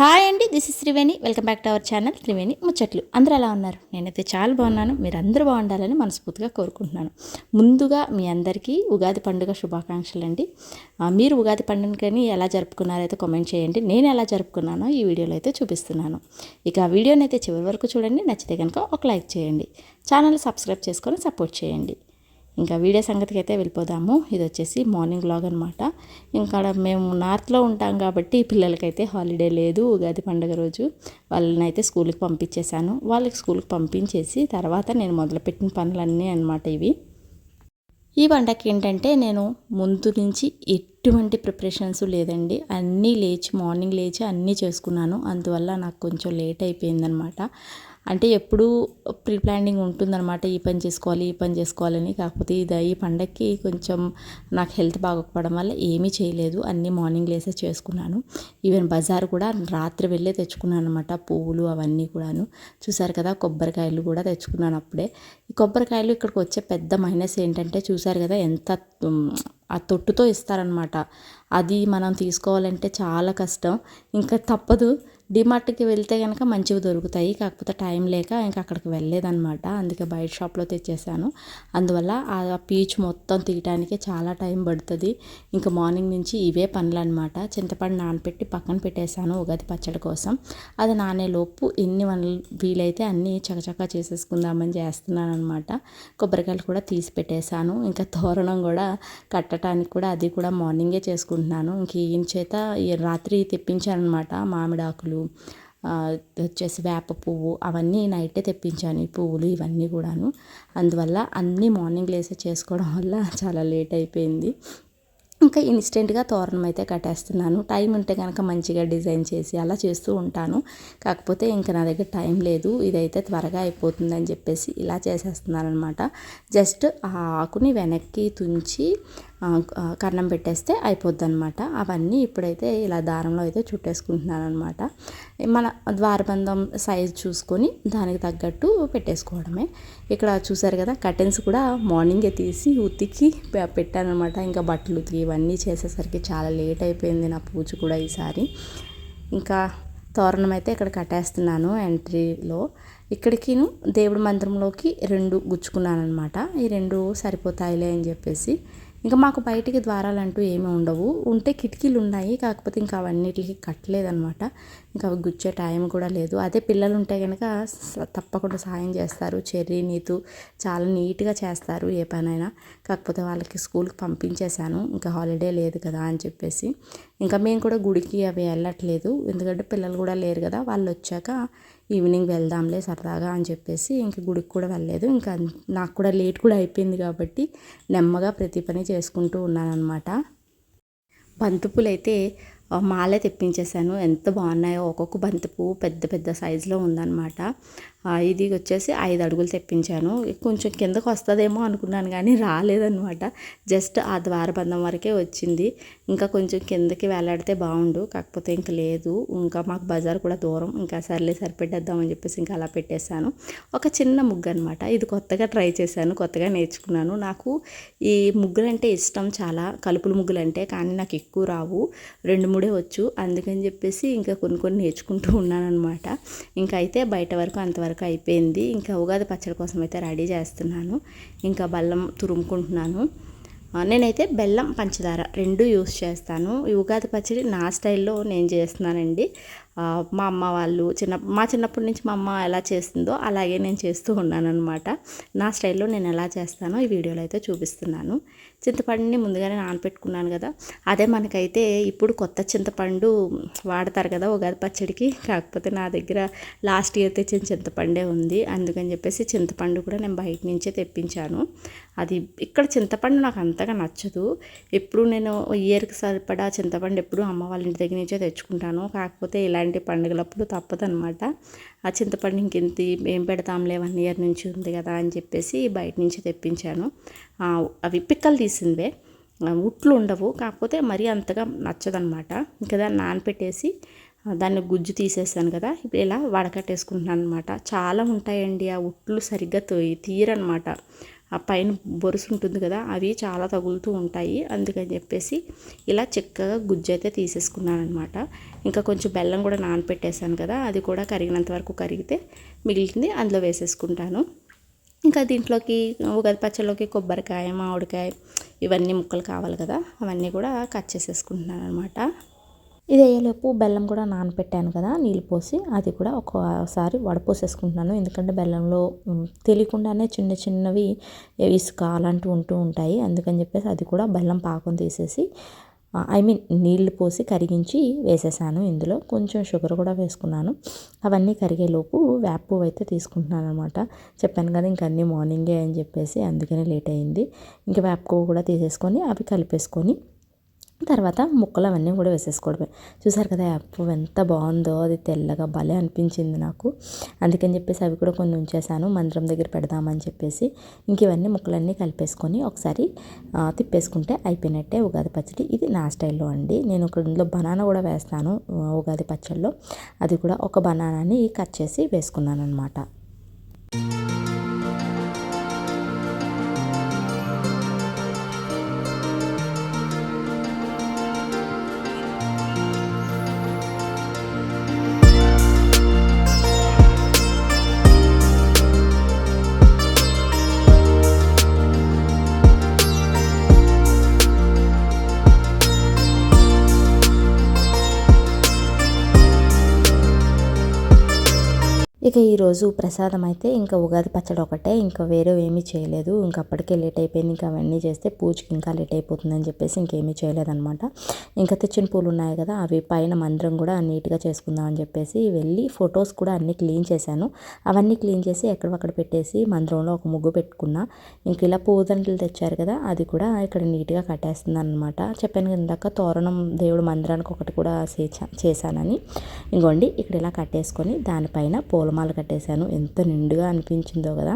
Hi అండి this is Triveni welcome back to our channel Triveni ముచ్చట్లు అందరూ ఎలా ఉన్నారు? నేనైతే చాలా బాగున్నాను. మీరు అందరూ బాగుండాలని మనస్ఫూర్తిగా కోరుకుంటున్నాను. ముందుగా మీ అందరికీ ఉగాది పండుగ శుభాకాంక్షలు అండి. మీరు ఉగాది పండుగని ఎలా జరుపుకున్నారో అయితే కామెంట్ చేయండి. నేను ఎలా జరుపుకున్నానో ఈ వీడియోలో అయితే చూపిస్తున్నాను. ఇక ఆ వీడియోని అయితే చివరి వరకు చూడండి. నచ్చితే కనుక ఒక లైక్ చేయండి. ఛానల్ సబ్స్క్రైబ్ చేసుకొని సపోర్ట్ చేయండి. ఇంకా వీడియో సంగతికి అయితే వెళ్ళిపోదాము. ఇది వచ్చేసి మార్నింగ్ వ్లాగ్ అనమాట ఇంకా మేము నార్త్లో ఉంటాం కాబట్టి పిల్లలకైతే హాలిడే లేదు ఉగాది పండుగ రోజు. వాళ్ళని అయితే స్కూల్కి పంపించేశాను. వాళ్ళకి స్కూల్కి పంపించేసి తర్వాత నేను మొదలుపెట్టిన పనులన్నీ అనమాట ఇవి. ఈ పండగకి ఏంటంటే నేను ముందు నుంచి ఎటువంటి ప్రిపరేషన్స్ లేదండి. అన్నీ లేచి మార్నింగ్ లేచి అన్నీ చేసుకున్నాను. అందువల్ల నాకు కొంచెం లేట్ అయిపోయిందనమాట అంటే ఎప్పుడూ ప్రీ ప్లానింగ్ ఉంటుందన్నమాట. ఈ పని చేసుకోవాలి ఈ పని చేసుకోవాలని. కాకపోతే ఇది ఈ పండగకి కొంచెం నాకు హెల్త్ బాగోకపోవడం వల్ల ఏమీ చేయలేదు. అన్నీ మార్నింగ్ లేసే చేసుకున్నాను. ఈవెన్ బజార్ కూడా రాత్రి వెళ్ళే తెచ్చుకున్నాను అనమాట పువ్వులు అవన్నీ కూడాను. చూసారు కదా కొబ్బరికాయలు కూడా తెచ్చుకున్నాను అప్పుడే. ఈ కొబ్బరికాయలు ఇక్కడికి వచ్చే పెద్ద మైనస్ ఏంటంటే చూసారు కదా ఎంత ఆ తొట్టుతో ఇస్తారనమాట అది మనం తీసుకోవాలంటే చాలా కష్టం. ఇంకా తప్పదు. డిమార్ట్కి వెళ్తే కనుక మంచివి దొరుకుతాయి. కాకపోతే టైం లేక ఇంకా అక్కడికి వెళ్ళలేదన్నమాట. అందుకే బయట షాప్లో తెచ్చేసాను. అందువల్ల ఆ పీచ్ మొత్తం తీయటానికి చాలా టైం పడుతుంది. ఇంకా మార్నింగ్ నుంచి ఇవే పనులు అనమాట చింతపండు నానపెట్టి పక్కన పెట్టేశాను ఉగాది పచ్చడి కోసం. అది నానేలోపు ఎన్ని వనలు వీలైతే అన్నీ చకచకా చేసేసుకుందామని చేస్తున్నాను అనమాట కొబ్బరికాయలు కూడా తీసి పెట్టేశాను. ఇంకా తోరణం కూడా కట్టడానికి కూడా అది కూడా మార్నింగే చేసుకుంటున్నాను. ఇంక ఈయన చేత రాత్రి తెప్పించాను అనమాట మామిడాకులు వచ్చేసి వేప పువ్వు అవన్నీ నైటే తెప్పించాను ఈ పువ్వులు ఇవన్నీ కూడాను. అందువల్ల అన్నీ మార్నింగ్ లేసే చేసుకోవడం వల్ల చాలా లేట్ అయిపోయింది. ఇంకా ఇన్స్టెంట్గా తోరణం అయితే కట్టేస్తున్నాను. టైం ఉంటే కనుక మంచిగా డిజైన్ చేసి అలా చేస్తూ ఉంటాను. కాకపోతే ఇంకా నా దగ్గర టైం లేదు ఇదైతే త్వరగా అయిపోతుందని చెప్పేసి ఇలా చేసేస్తున్నాను అనమాట జస్ట్ ఆ ఆకుని వెనక్కి తుంచి కన్నం పెట్టేస్తే అయిపోద్ది అనమాట అవన్నీ ఇప్పుడైతే ఇలా దారంలో అయితే చుట్టేసుకుంటున్నాను అనమాట మన ద్వారబంధం సైజ్ చూసుకొని దానికి తగ్గట్టు పెట్టేసుకోవడమే. ఇక్కడ చూసారు కదా కర్టెన్స్ కూడా మార్నింగే తీసి ఉతికి పె- పెట్టానమాట ఇంకా బట్టలు ఉతికి ఇవన్నీ చేసేసరికి చాలా లేట్ అయిపోయింది నా పూజ కూడా ఈసారి. ఇంకా తోరణం అయితే ఇక్కడ కట్టేస్తున్నాను ఎంట్రీలో ఇక్కడికిను దేవుడి మంత్రంలోకి రెండు గుచ్చుకున్నాను అనమాట ఈ రెండు సరిపోతాయిలే అని చెప్పేసి ఇంకా మాకు బయటికి ద్వారాలు అంటూ ఏమీ ఉండవు. ఉంటే కిటికీలు ఉన్నాయి. కాకపోతే ఇంకా అవన్నిటికి కట్టలేదనమాట ఇంకా అవి గుచ్చే టైం కూడా లేదు. అదే పిల్లలు ఉంటే కనుక తప్పకుండా సాయం చేస్తారు. చెర్రీ నీతు చాలా నీట్గా చేస్తారు ఏ పనైనా. కాకపోతే వాళ్ళకి స్కూల్కి పంపించేశాను. ఇంకా హాలిడే లేదు కదా అని చెప్పేసి. ఇంకా మేము కూడా గుడికి అవి వెళ్ళట్లేదు. ఎందుకంటే పిల్లలు కూడా లేరు కదా. వాళ్ళు వచ్చాక ఈవినింగ్ వెళ్దాంలే సరదాగా అని చెప్పేసి ఇంక గుడికి కూడా వెళ్ళలేదు. ఇంకా నాకు కూడా లేట్ కూడా అయిపోయింది కాబట్టి నెమ్మగా ప్రతి పని చేసుకుంటూ ఉన్నానమాట బంతిపూలు అయితే మాలే తెప్పించేశాను. ఎంత బాగున్నాయో ఒక్కొక్క బంతిపూ పెద్ద పెద్ద సైజులో ఉందన్నమాట. ఇది వచ్చేసి ఐదు అడుగులు తెప్పించాను. కొంచెం కిందకు వస్తుందేమో అనుకున్నాను కానీ రాలేదన్నమాట. జస్ట్ ఆ ద్వారబంధం వరకే వచ్చింది. ఇంకా కొంచెం కిందకి వేలాడితే బాగుండు కాకపోతే ఇంక లేదు. ఇంకా మాకు బజార్ కూడా దూరం. ఇంకా సర్లే సరిపెట్టేద్దామని చెప్పేసి ఇంకా అలా పెట్టేశాను. ఒక చిన్న ముగ్గు అనమాట ఇది కొత్తగా ట్రై చేశాను కొత్తగా నేర్చుకున్నాను. నాకు ఈ ముగ్గులు అంటే ఇష్టం చాలా. కలుపుల ముగ్గులు అంటే కానీ నాకు ఎక్కువ రావు. రెండు మూడే వచ్చు. అందుకని చెప్పేసి ఇంకా కొన్ని కొన్ని నేర్చుకుంటూ ఉన్నాను అనమాట ఇంకా అయితే బయట వరకు అంతవరకు వరకు అయిపోయింది. ఇంకా ఉగాది పచ్చడి కోసం అయితే రెడీ చేస్తున్నాను. ఇంకా బెల్లం తురుముకుంటున్నాను. నేనైతే బెల్లం పంచదార రెండు యూస్ చేస్తాను. ఈ ఉగాది పచ్చడి నా స్టైల్లో నేను చేస్తున్నానండి. మా అమ్మ వాళ్ళు చిన్న మా చిన్నప్పటి నుంచి మా అమ్మ ఎలా చేస్తుందో అలాగే నేను చేస్తూ ఉన్నాను అనమాట నా స్టైల్లో నేను ఎలా చేస్తానో ఈ వీడియోలో అయితే చూపిస్తున్నాను. చింతపండుని ముందుగానే నానపెట్టుకున్నాను కదా. అదే మనకైతే ఇప్పుడు కొత్త చింతపండు వాడతారు కదా ఉగాది పచ్చడికి. కాకపోతే నా దగ్గర లాస్ట్ ఇయర్ తెచ్చిన చింతపండే ఉంది. అందుకని చెప్పేసి చింతపండు కూడా నేను బయట నుంచే తెప్పించాను. అది ఇక్కడ చింతపండు నాకు అంతగా నచ్చదు. ఎప్పుడు నేను ఇయర్కి సరిపడా చింతపండు ఎప్పుడు అమ్మ వాళ్ళ ఇంటి దగ్గర నుంచే తెచ్చుకుంటాను. కాకపోతే ఇలా ఇలాంటి పండుగలప్పుడు తప్పదనమాట ఆ చింతపండు ఇంకెంత ఏం పెడతాంలే వన్ ఇయర్ నుంచి ఉంది కదా అని చెప్పేసి బయట నుంచి తెప్పించాను. అవి పిక్కలు తీసిందే. ఉట్లు ఉండవు. కాకపోతే మరీ అంతగా నచ్చదనమాట ఇంకా దాన్ని నానపెట్టేసి దాన్ని గుజ్జు తీసేసాను కదా. ఇప్పుడు ఇలా వడకట్టేసుకుంటున్నాను అనమాట చాలా ఉంటాయండి ఆ ఉట్లు సరిగ్గా తోయి తీయరనమాట ఆ పైన బొరుసు ఉంటుంది కదా అవి చాలా తగులుతూ ఉంటాయి. అందుకని చెప్పేసి ఇలా చక్కగా గుజ్జు అయితే తీసేసుకున్నాను అనమాట ఇంకా కొంచెం బెల్లం కూడా నానపెట్టేశాను కదా అది కూడా కరిగినంత వరకు కరిగితే మిగిలింది అందులో వేసేసుకుంటాను. ఇంకా దీంట్లోకి ఉగాది పచ్చళ్ళలోకి కొబ్బరికాయ మామిడికాయ ఇవన్నీ ముక్కలు కావాలి కదా అవన్నీ కూడా కట్ చేసేసుకుంటున్నాను అనమాట ఇది అయ్యేలోపు బెల్లం కూడా నానపెట్టాను కదా నీళ్ళు పోసి అది కూడా ఒకసారి వడపోసేసుకుంటున్నాను. ఎందుకంటే బెల్లంలో తెలియకుండానే చిన్న చిన్నవి ఇసుక అలాంటివి ఉంటూ ఉంటాయి. అందుకని చెప్పేసి అది కూడా బెల్లం పాకం తీసేసి ఐ మీన్ నీళ్ళు పోసి కరిగించి వేసేసాను. ఇందులో కొంచెం షుగర్ కూడా వేసుకున్నాను. అవన్నీ కరిగేలోపు వేప పువ్వు అయితే తీసుకుంటున్నాను అనమాట చెప్పాను కదా ఇంక అన్నీ మార్నింగే అని చెప్పేసి అందుకనే లేట్ అయింది. ఇంకా వేప కూడా తీసేసుకొని అవి కలిపేసుకొని తర్వాత ముక్కలు అవన్నీ కూడా వేసేసుకోవడమే. చూసారు కదా అప్పు ఎంత బాగుందో అది తెల్లగా భలే అనిపించింది నాకు. అందుకని చెప్పేసి అవి కూడా కొన్ని ఉంచేసాను మందిరం దగ్గర పెడదామని చెప్పేసి. ఇంక ఇవన్నీ ముక్కలన్నీ కలిపేసుకొని ఒకసారి తిప్పేసుకుంటే అయిపోయినట్టే ఉగాది పచ్చడి. ఇది నా స్టైల్లో అండి. నేను ఇక్కడ ఇందులో బనానా కూడా వేస్తాను ఉగాది పచ్చడిలో అది కూడా ఒక బనానాని కట్ చేసి వేసుకున్నాను అనమాట ఇక ఈరోజు ప్రసాదం అయితే ఇంకా ఉగాది పచ్చడి ఒకటే ఇంకా వేరే ఏమీ చేయలేదు. ఇంకా అప్పటికే లేట్ అయిపోయింది. ఇంకా అవన్నీ చేస్తే పూజకి ఇంకా లేట్ అయిపోతుందని చెప్పేసి ఇంకేమీ చేయలేదన్నమాట. ఇంకా తెచ్చిన పూలు ఉన్నాయి కదా అవి పైన మందిరం కూడా నీట్గా చేసుకుందాం అని చెప్పేసి వెళ్ళి ఫొటోస్ కూడా అన్నీ క్లీన్ చేశాను. అవన్నీ క్లీన్ చేసి ఎక్కడక్కడ పెట్టేసి మందిరంలో ఒక ముగ్గు పెట్టుకున్నా. ఇంక ఇలా పూదండలు తెచ్చారు కదా అది కూడా ఇక్కడ నీట్గా కట్టేస్తుంది అనమాట చెప్పాను ఇందాక తోరణం దేవుడు మందిరానికి ఒకటి కూడా చేశానని. ఇంకోండి ఇక్కడ ఇలా కట్టేసుకొని దానిపైన పూల పూలమాల కట్టేశాను. ఎంత నిండుగా అనిపించిందో కదా.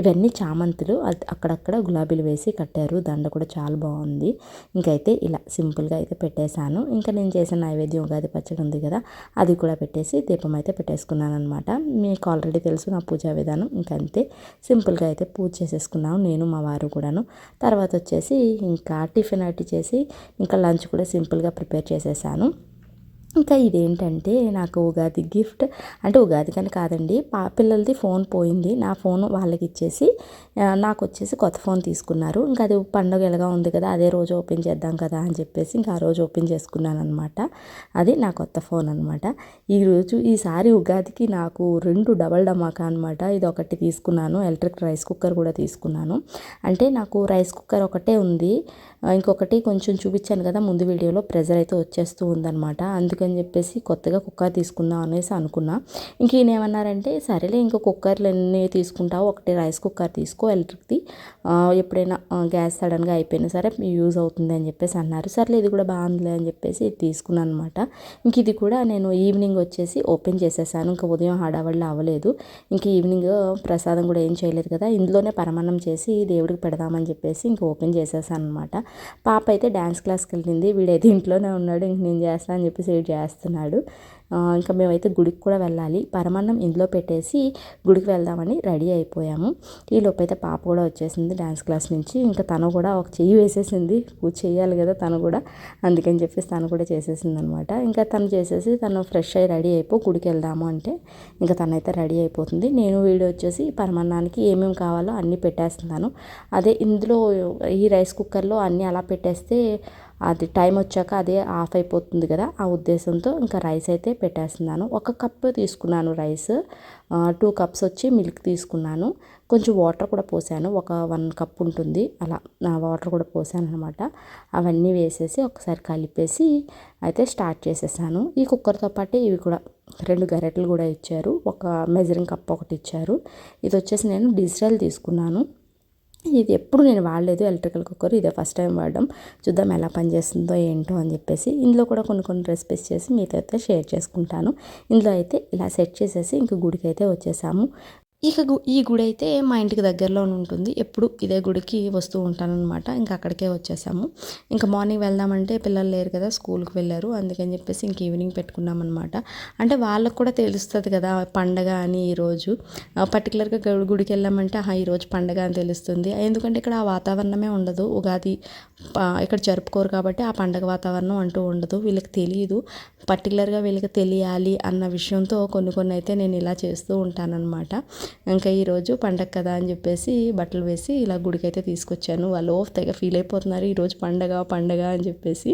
ఇవన్నీ చామంతులు. అక్కడక్కడ గులాబీలు వేసి కట్టారు. దండ కూడా చాలా బాగుంది. ఇంకైతే ఇలా సింపుల్గా అయితే పెట్టేశాను. ఇంకా నేను చేసిన నైవేద్యం ఉగాది పచ్చడి ఉంది కదా అది కూడా పెట్టేసి దీపం అయితే పెట్టేసుకున్నాను అనమాట మీకు ఆల్రెడీ తెలుసు నా పూజా విధానం. ఇంకంతే. సింపుల్గా అయితే పూజ చేసేసుకున్నాను నేను మా వారు కూడాను. తర్వాత వచ్చేసి ఇంకా టిఫిన్ అట్టి చేసి ఇంకా లంచ్ కూడా సింపుల్గా ప్రిపేర్ చేసేసాను. ఇంకా ఇదేంటంటే నాకు ఉగాది గిఫ్ట్ అంటే ఉగాది కానీ కాదండి పా పిల్లలది ఫోన్ పోయింది. నా ఫోన్ వాళ్ళకి ఇచ్చేసి నాకు వచ్చేసి కొత్త ఫోన్ తీసుకున్నారు. ఇంకా అది పండుగ ఎలాగా ఉంది కదా అదే రోజు ఓపెన్ చేద్దాం కదా అని చెప్పేసి ఇంకా ఆ రోజు ఓపెన్ చేసుకున్నాను అనమాట అది నా కొత్త ఫోన్ అనమాట ఈరోజు ఈసారి ఉగాదికి నాకు రెండు డబల్ డమాకా అనమాట ఇది ఒకటి తీసుకున్నాను ఎలక్ట్రిక్ రైస్ కుక్కర్ కూడా తీసుకున్నాను. అంటే నాకు రైస్ కుక్కర్ ఒకటే ఉంది. ఇంకొకటి కొంచెం చూపించాను కదా ముందు వీడియోలో ప్రెజర్ అయితే వచ్చేస్తూ ఉందన్నమాట. అందుకని చెప్పేసి కొత్తగా కుక్కర్ తీసుకుందాం అనేసి అనుకున్నా. ఇంక ఈయన ఏమన్నారంటే సరేలే ఇంకా కుక్కర్లు ఎన్ని తీసుకుంటావు. ఒకటి రైస్ కుక్కర్ తీసుకో ఎలక్ట్రిక్ది. ఎప్పుడైనా గ్యాస్ సడన్గా అయిపోయినా సరే యూజ్ అవుతుంది అని చెప్పేసి అన్నారు. సర్లే ఇది కూడా బాగుందిలే అని చెప్పేసి ఇది తీసుకున్నాను అనమాట ఇంక ఇది కూడా నేను ఈవినింగ్ వచ్చేసి ఓపెన్ చేసేసాను. ఇంకా ఉదయం హడావళ్ళు అవ్వలేదు. ఇంక ఈవినింగ్ ప్రసాదం కూడా ఏం చేయలేదు కదా ఇందులోనే పరమాన్నం చేసి దేవుడికి పెడదామని చెప్పేసి ఇంక ఓపెన్ చేసేసాను అనమాట పాప అయితే డ్యాన్స్ క్లాస్కి వెళ్ళింది. వీడైతే ఇంట్లోనే ఉన్నాడు. ఇంక నేను చేస్తాను అని చెప్పేసి వీడు చేస్తున్నాడు ఇంకా మేమైతే గుడికి కూడా వెళ్ళాలి. పరమాన్నం ఇందులో పెట్టేసి గుడికి వెళ్దామని రెడీ అయిపోయాము. ఈ లోపైతే పాప కూడా వచ్చేసింది డ్యాన్స్ క్లాస్ నుంచి. ఇంకా తను కూడా ఒక చెయ్యి వేసేసింది. పూజ చేయాలి కదా తను కూడా. అందుకని చెప్పేసి తను కూడా చేసేసింది అనమాట ఇంకా తను చేసేసి తను ఫ్రెష్ అయ్యి రెడీ అయిపో గుడికి వెళ్దాము అంటే ఇంకా తనైతే రెడీ అయిపోతుంది. నేను వీడియో వచ్చేసి పరమాన్నానికి ఏమేమి కావాలో అన్నీ పెట్టేస్తున్నాను. అదే ఇందులో ఈ రైస్ కుక్కర్లో అన్నీ అలా పెట్టేస్తే అది టైం వచ్చాక అదే ఆఫ్ అయిపోతుంది కదా ఆ ఉద్దేశంతో ఇంకా రైస్ అయితే పెట్టేస్తున్నాను. ఒక కప్ తీసుకున్నాను రైస్ టూ కప్స్ వచ్చి మిల్క్ తీసుకున్నాను. కొంచెం వాటర్ కూడా పోసాను ఒక వన్ కప్ ఉంటుంది. అలా నా వాటర్ కూడా పోసాను అనమాట అవన్నీ వేసేసి ఒకసారి కలిపేసి అయితే స్టార్ట్ చేసేసాను. ఈ కుక్కర్తో పాటు ఇవి కూడా రెండు గరెట్లు కూడా ఇచ్చారు. ఒక మెజరింగ్ కప్ ఒకటి ఇచ్చారు. ఇది వచ్చేసి నేను డిజిటల్ తీసుకున్నాను. ఇది ఎప్పుడు నేను వాడలేదు ఎలక్ట్రికల్ కుక్కర్. ఇదే ఫస్ట్ టైం వాడడం. చూద్దాం ఎలా పనిచేస్తుందో ఏంటో అని చెప్పేసి ఇందులో కూడా కొన్ని కొన్ని రెసిపీస్ చేసి మీతో అయితే షేర్ చేసుకుంటాను. ఇందులో అయితే ఇలా సెట్ చేసేసి ఇంక గుడికి అయితే వచ్చేసాము. ఇక గు ఈ గుడి అయితే మా ఇంటికి దగ్గరలోనే ఉంటుంది. ఎప్పుడు ఇదే గుడికి వస్తూ ఉంటానన్నమాట. ఇంకా అక్కడికే వచ్చేసాము. ఇంకా మార్నింగ్ వెళ్దామంటే పిల్లలు లేరు కదా స్కూల్కి వెళ్ళారు. అందుకని చెప్పేసి ఇంక ఈవినింగ్ పెట్టుకున్నాం అనమాట అంటే వాళ్ళకు కూడా తెలుస్తుంది కదా పండగ అని ఈరోజు పర్టికులర్గా గుడికి వెళ్ళామంటే ఆహా ఈరోజు పండగ అని తెలుస్తుంది. ఎందుకంటే ఇక్కడ ఆ వాతావరణమే ఉండదు. ఉగాది ఇక్కడ జరుపుకోరు కాబట్టి ఆ పండగ వాతావరణం అంటూ ఉండదు. వీళ్ళకి తెలియదు పర్టికులర్గా వీళ్ళకి తెలియాలి అన్న విషయంతో కొన్ని కొన్ని అయితే నేను ఇలా చేస్తూ ఉంటానన్నమాట. ఇంకా ఈరోజు పండగ కదా అని చెప్పేసి బట్టలు వేసి ఇలా గుడికి అయితే తీసుకొచ్చాను. వాళ్ళు తెగ ఫీల్ అయిపోతున్నారు. ఈరోజు పండగ పండగ అని చెప్పేసి.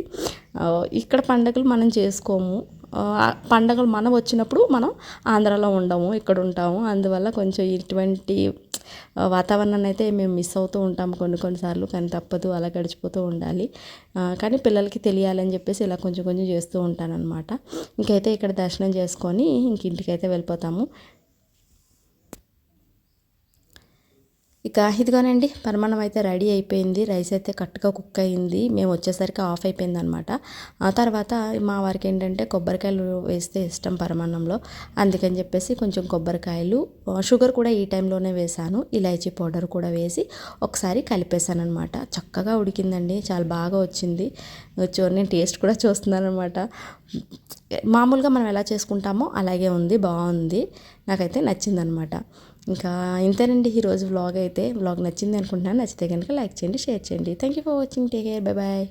ఇక్కడ పండగలు మనం చేసుకోము. పండగలు మనం వచ్చినప్పుడు మనం ఆంధ్రాలో ఉండము ఇక్కడ ఉంటాము. అందువల్ల కొంచెం ఇటువంటి వాతావరణాన్ని అయితే మేము మిస్ అవుతూ ఉంటాము కొన్ని కొన్నిసార్లు కానీ తప్పదు అలా గడిచిపోతూ ఉండాలి. కానీ పిల్లలకి తెలియాలని చెప్పేసి ఇలా కొంచెం కొంచెం చేస్తూ ఉంటానన్నమాట. ఇంకైతే ఇక్కడ దర్శనం చేసుకొని ఇంక ఇంటికైతే వెళ్ళిపోతాము. ఇక ఇదిగోనండి పరమాణం అయితే రెడీ అయిపోయింది రైస్ అయితే కట్టుగా కుక్ అయింది మేము వచ్చేసరికి ఆఫ్ అయిపోయింది అనమాట ఆ తర్వాత మా వారికి ఏంటంటే కొబ్బరికాయలు వేస్తే ఇష్టం పరమాన్నంలో అందుకని చెప్పేసి కొంచెం కొబ్బరికాయలు షుగర్ కూడా ఈ టైంలోనే వేశాను ఇలాచీ పౌడర్ కూడా వేసి ఒకసారి కలిపేశాను అనమాట చక్కగా ఉడికిందండి చాలా బాగా వచ్చింది. నేను టేస్ట్ కూడా చూస్తున్నాను అనమాట మామూలుగా మనం ఎలా చేసుకుంటామో అలాగే ఉంది బాగుంది నాకైతే నచ్చిందనమాట ఇంకా ఇంతేనండి ఈరోజు వ్లాగ్ అయితే వ్లాగ్ నచ్చింది అనుకుంటున్నాను. నచ్చితే కనుక లైక్ చేయండి షేర్ చేయండి. Thank you for watching take care bye bye